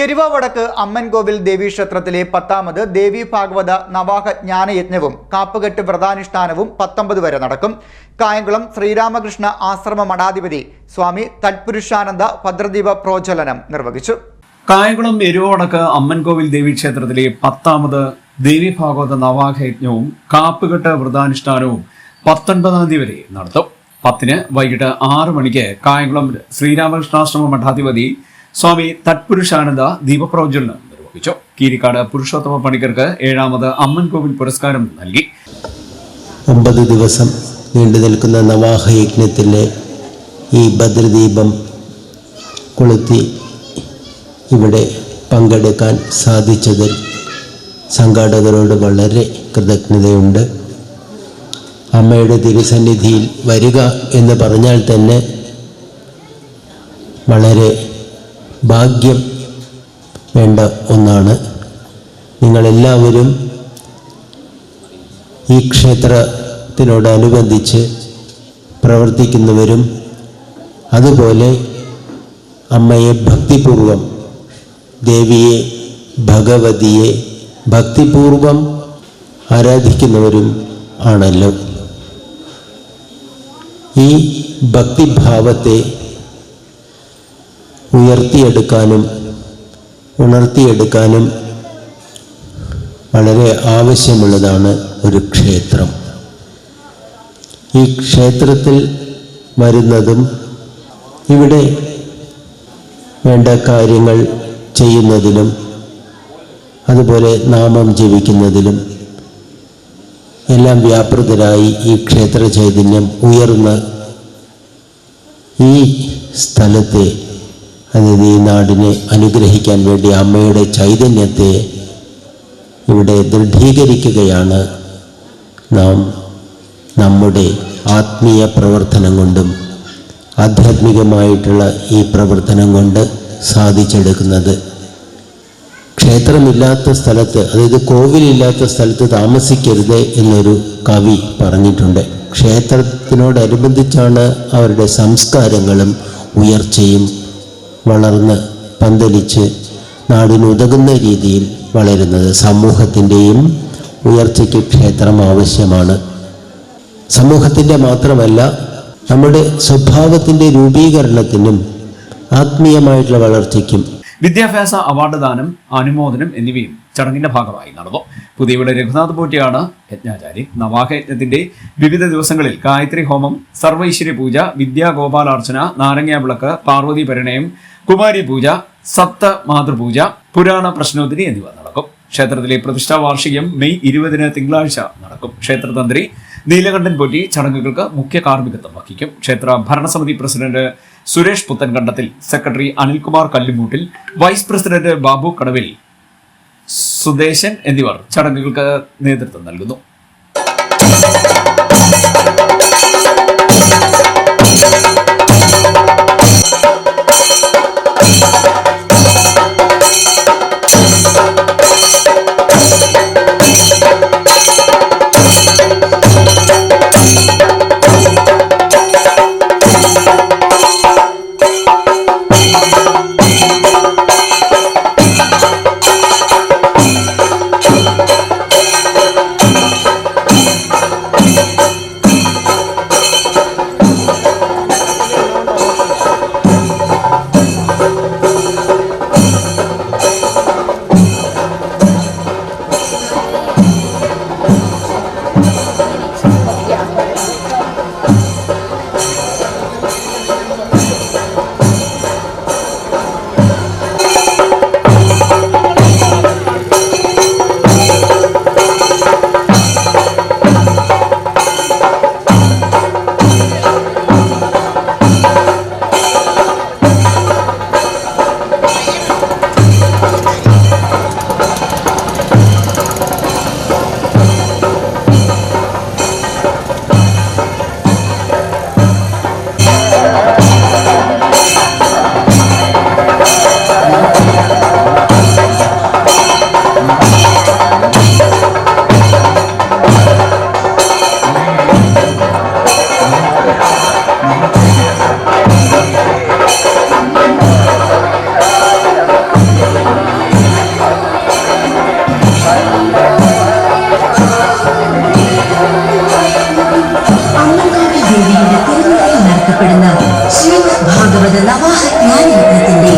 എരുവ വടക്ക് അമ്മൻകോവിൽ ദേവീക്ഷേത്രത്തിലെ പത്താമത് ദേവി ഭാഗവത നവാഹ ജ്ഞാനയജ്ഞവും കാപ്പുകെട്ട് വ്രതാനുഷ്ഠാനവും പത്തൊമ്പത് വരെ നടക്കും. കായംകുളം ശ്രീരാമകൃഷ്ണ ആശ്രമ മഠാധിപതി സ്വാമി തൽപുരുഷാനന്ദ ഭദ്രദീപ പ്രോജ്വലനം നിർവഹിച്ചു. കായംകുളം എരുവടക്ക് അമ്മൻകോവിൽ ദേവീക്ഷേത്രത്തിലെ പത്താമത് ദേവി ഭാഗവത നവാഹയജ്ഞവും കാപ്പുകെട്ട് വ്രതാനുഷ്ഠാനവും പത്തൊൻപതാം തീയതി വരെ നടത്തും. പത്തിന് വൈകിട്ട് ആറു മണിക്ക് കായംകുളം ശ്രീരാമകൃഷ്ണാശ്രമ മഠാധിപതി സ്വാമി തത്പുരുഷാനന്ദ ദീപപ്രവചനം നിർവഹിച്ചു. കീരിക്കാട് പുരുഷോത്തമ പണിക്കർക്ക് ഏഴാമത് അമ്മൻകോവിൽ പുരസ്കാരം നൽകി. ഒമ്പത് ദിവസം നീണ്ടു നിൽക്കുന്ന നവാഹയജ്ഞത്തിലെ ഈ ഭദ്രദീപം കൊളുത്തി ഇവിടെ പങ്കെടുക്കാൻ സാധിച്ചതിൽ സംഘാടകരോട് വളരെ കൃതജ്ഞതയുണ്ട്. അമ്മയുടെ തിരുസന്നിധിയിൽ വരിക എന്ന് പറഞ്ഞാൽ തന്നെ വളരെ ഭാഗ്യം വേണ്ട ഒന്നാണ്. നിങ്ങളെല്ലാവരും ഈ ക്ഷേത്രത്തിനോടനുബന്ധിച്ച് പ്രവർത്തിക്കുന്നവരും അതുപോലെ അമ്മയെ ഭക്തിപൂർവം ദേവിയെ ഭഗവതിയെ ഭക്തിപൂർവം ആരാധിക്കുന്നവരും ആണല്ലോ. ഈ ഭക്തിഭാവത്തെ ഉയർത്തിയെടുക്കാനും ഉണർത്തിയെടുക്കാനും വളരെ ആവശ്യമുള്ളതാണ് ഒരു ക്ഷേത്രം. ഈ ക്ഷേത്രത്തിൽ വരുന്നതും ഇവിടെ വേണ്ട കാര്യങ്ങൾ ചെയ്യുന്നതിനും അതുപോലെ നാമം ജപിക്കുന്നതിലും എല്ലാം വ്യാപൃതരായി ഈ ക്ഷേത്ര ചൈതന്യം ഉയർന്ന് ഈ സ്ഥലത്തെ അതായത് ഈ നാടിനെ അനുഗ്രഹിക്കാൻ വേണ്ടി അമ്മയുടെ ചൈതന്യത്തെ ഇവിടെ ദൃഢീകരിക്കുകയാണ്. നാം നമ്മുടെ ആത്മീയ പ്രവർത്തനം കൊണ്ടും ആധ്യാത്മികമായിട്ടുള്ള ഈ പ്രവർത്തനം കൊണ്ട് സാധിച്ചെടുക്കുന്നത്. ക്ഷേത്രമില്ലാത്ത സ്ഥലത്ത് അതായത് കോവിലില്ലാത്ത സ്ഥലത്ത് താമസിക്കരുത് എന്നൊരു കവി പറഞ്ഞിട്ടുണ്ട്. ക്ഷേത്രത്തിനോടനുബന്ധിച്ചാണ് അവരുടെ സംസ്കാരങ്ങളും ഉയർച്ചയും വളർന്ന് പന്തലിച്ച് നാടിനുതകുന്ന രീതിയിൽ വളരുന്നത് സമൂഹത്തിന്റെയും ഉയർച്ചയ്ക്ക് ക്ഷേത്രം ആവശ്യമാണ്. സമൂഹത്തിന്റെ മാത്രമല്ല നമ്മുടെ സ്വഭാവത്തിന്റെ രൂപീകരണത്തിനും ആത്മീയമായിട്ടുള്ള വളർച്ചയ്ക്കും വിദ്യാഭ്യാസ അവാർഡ് ദാനം അനുമോദനം എന്നിവയും ചടങ്ങിന്റെ ഭാഗമായി നടന്നു. പുതിയവിടെ രഘുനാഥ് പോറ്റിയാണ് യജ്ഞാചാര്യൻ നവാഹയജ്ഞത്തിന്റെ വിവിധ ദിവസങ്ങളിൽ ഗായത്രി ഹോമം സർവൈശ്വര്യ പൂജ വിദ്യാഗോപാലാർച്ചന നാരങ്ങാവിളക്ക് പാർവതി പരിണയം കുമാരി പൂജ സപ്ത മാതൃപൂജ പുരാണ പ്രശ്നോത്തരി എന്നിവ നടക്കും. ക്ഷേത്രത്തിലെ പ്രതിഷ്ഠാ വാർഷികം മെയ് ഇരുപതിന് തിങ്കളാഴ്ച നടക്കും. ക്ഷേത്രതന്ത്രി നീലകണ്ഠൻ പൊറ്റി ചടങ്ങുകൾക്ക് മുഖ്യ കാർമ്മികത്വം വഹിക്കും. ക്ഷേത്ര ഭരണസമിതി president Suresh Puthenkandathil secretary Anilkumar Kallumoottil vice president Babu Kadavil Sudesan എന്നിവർ ചടങ്ങുകൾക്ക് നേതൃത്വം നൽകുന്നു. നടത്തപ്പെടുന്ന ശ്രീമദ് ഭാഗവത നവാഹ ജ്ഞാനയജ്ഞത്തിന്റെ